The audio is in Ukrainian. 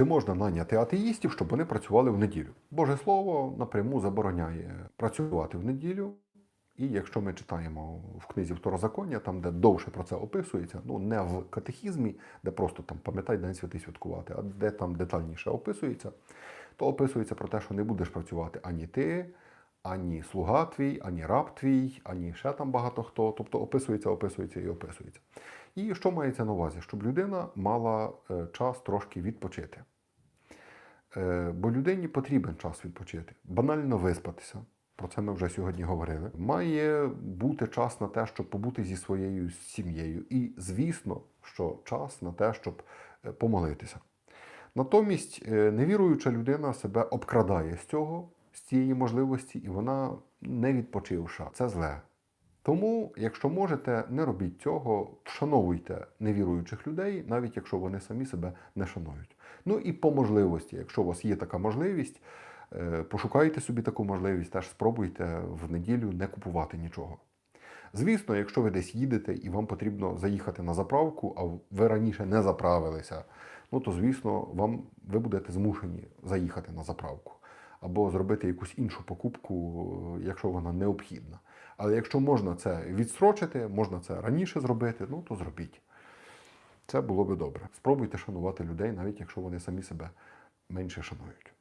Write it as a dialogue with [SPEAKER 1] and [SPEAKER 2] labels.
[SPEAKER 1] Чи можна наняти атеїстів, щоб вони працювали в неділю? Боже Слово напряму забороняє працювати в неділю. І якщо ми читаємо в книзі Второзаконня, там, де довше про це описується, ну не в катехізмі, де просто там пам'ятай День святий святкувати, а де там детальніше описується, то описується про те, що не будеш працювати ані ти, ані слуга твій, ані раб твій, ані ще там багато хто. Тобто описується, описується і описується. І що мається на увазі? Щоб людина мала е, час трошки відпочити. Е, Бо людині потрібен час відпочити, банально виспатися. Про це ми вже сьогодні говорили. Має бути час на те, щоб побути зі своєю сім'єю. І, звісно, що час на те, щоб е, помолитися. Натомість невіруюча людина себе обкрадає з цього, з цієї можливості, і вона не відпочивша. Це зле. Тому, якщо можете, не робіть цього, вшановуйте невіруючих людей, навіть якщо вони самі себе не шанують. Ну і по можливості, якщо у вас є така можливість, е, пошукайте собі таку можливість, теж спробуйте в неділю не купувати нічого. Звісно, якщо ви десь їдете і вам потрібно заїхати на заправку, а ви раніше не заправилися, ну то звісно, вам ви будете змушені заїхати на заправку або зробити якусь іншу покупку, е, якщо вона необхідна. Але якщо можна це відстрочити, можна це раніше зробити, ну то зробіть. Це було би добре. Спробуйте шанувати людей, навіть якщо вони самі себе менше шанують.